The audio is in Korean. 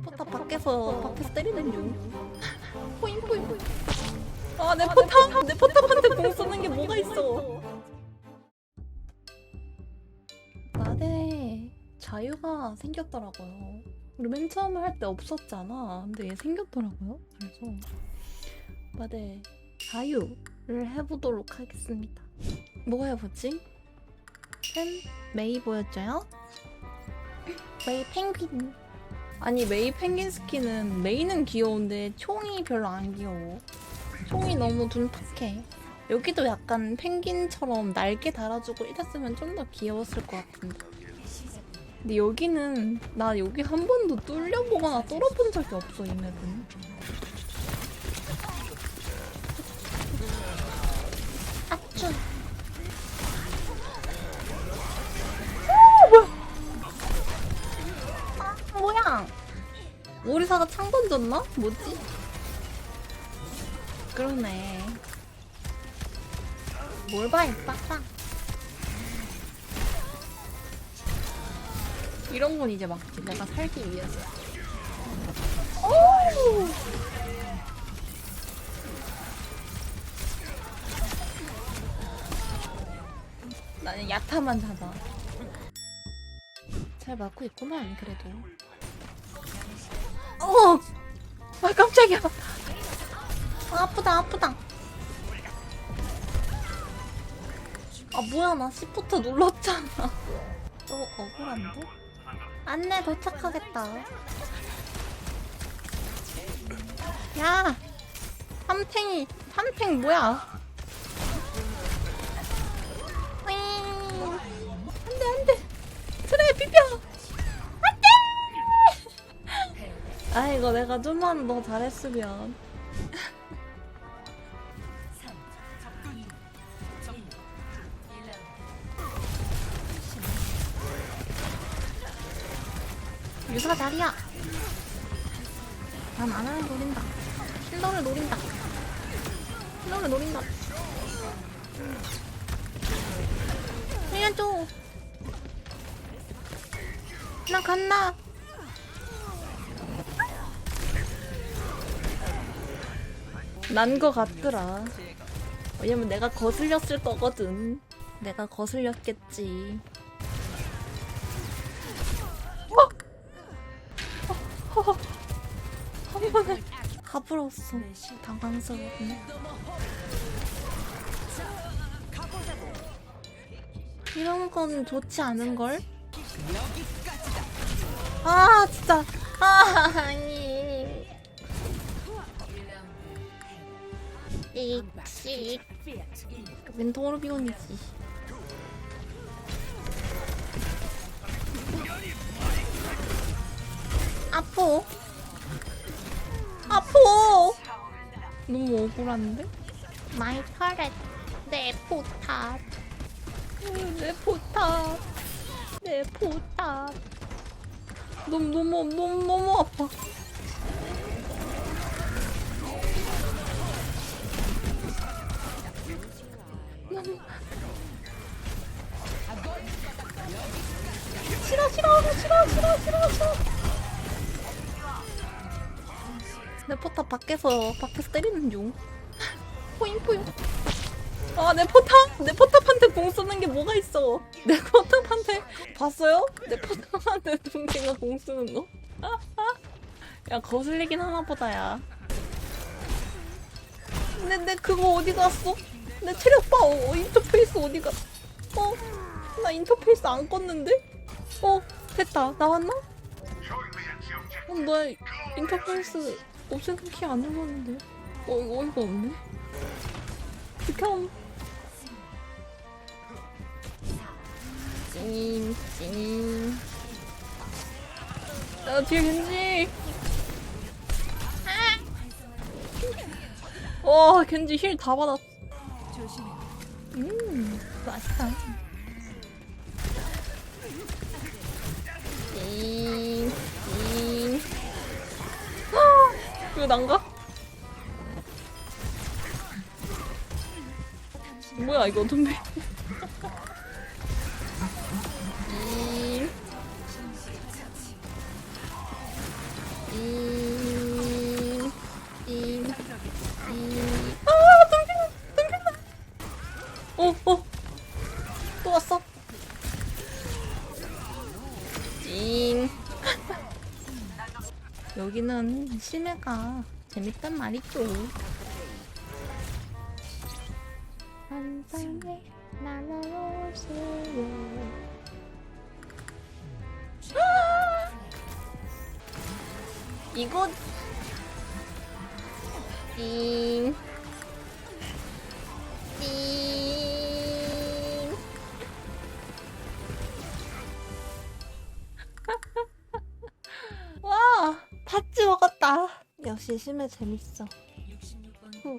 포탑 밖에서 밖에서 때리는 중. 포인 포인 포인. 아내 포탑 내 포탑한테 공 쏘는 게 뭐가 있어? 나대 자유가 생겼더라고요. 우리 맨 처음에 할때 없었잖아. 근데 얘 생겼더라고요. 그래서 나대 자유를 해보도록 하겠습니다. 뭐 해보지? 펜 메이 보였죠요? 메이 펭귄. 아니 메이 펭귄 스킨은 메이는 귀여운데 총이 별로 안 귀여워. 총이 너무 둔탁해. 여기도 약간 펭귄처럼 날개 달아주고 이랬으면 좀 더 귀여웠을 것 같은데. 근데 여기는 나 여기 한 번도 뚫려보거나 뚫어본 적이 없어 이 맵은. 오리사가 창 던졌나? 뭐지? 그러네. 뭘 봐, 이 빡빡. 이런 건 이제 막지. 내가 살기 위해서. 오! 나는 야타만 잡아. 잘 맞고 있구만, 그래도. 어! 아, 깜짝이야. 아, 아프다, 아프다. 아, 뭐야, 나 시프트 눌렀잖아. 또 억울한데? 안내 도착하겠다. 야! 삼탱이, 삼탱 뭐야? 으잉. 안 돼, 안 돼. 트레 비벼! 아, 이거 내가 좀만 더 잘했으면. 유사 자리야. 난 아나를 노린다. 힐러를 노린다. 힐러를 노린다. 살려줘. 나 간다. 난 거 같더라. 왜냐면 내가 거슬렸을 거거든. 내가 거슬렸겠지. 한 번에 가불었어. 당황스럽네. 이런 건 좋지 않은 걸? 아 진짜 아 아니 익식 멘토로 비온이지. 아포? 아포! 너무 억울한데? 마이 터렛. 내 포탑. 음, 내 포탑. 내 포탑. 너무 너무 너무 너무 아파 싫어 싫어 싫어 싫어 싫어 싫어 내 포탑 밖에서 밖에서 때리는 중 포인 포인 아내 포탑 내 포탑한테 공 쓰는 게 뭐가 있어 내 포탑한테 봤어요? 내 포탑한테 동생가 공 쓰는 거? 야 거슬리긴 하나 보다 야 근데 내 그거 어디 갔어? 내 체력 봐 어, 인터페이스 어디 가? 어? 나 인터페이스 안 껐는데? 어? 됐다. 나왔나? 어, 나 인터페이스 없앤키 안 눌렀는데. 어 이거 어이가 없네. 극혐 찡찡 야 뒤에 겐지. 와 겐지 힐 다 받았어 음. 맛있다 찡찡 아, 이거 난가? 뭐야 이거 덤비 이 띵, 띵, 띵. 아, 넘긴다, 넘긴다. 어, 어. 또 왔어. 여기는 심해가 재밌단 말이죠. 한상에 날아오세요. 이거 띵. 띵. 역시 심해 재밌어. 후.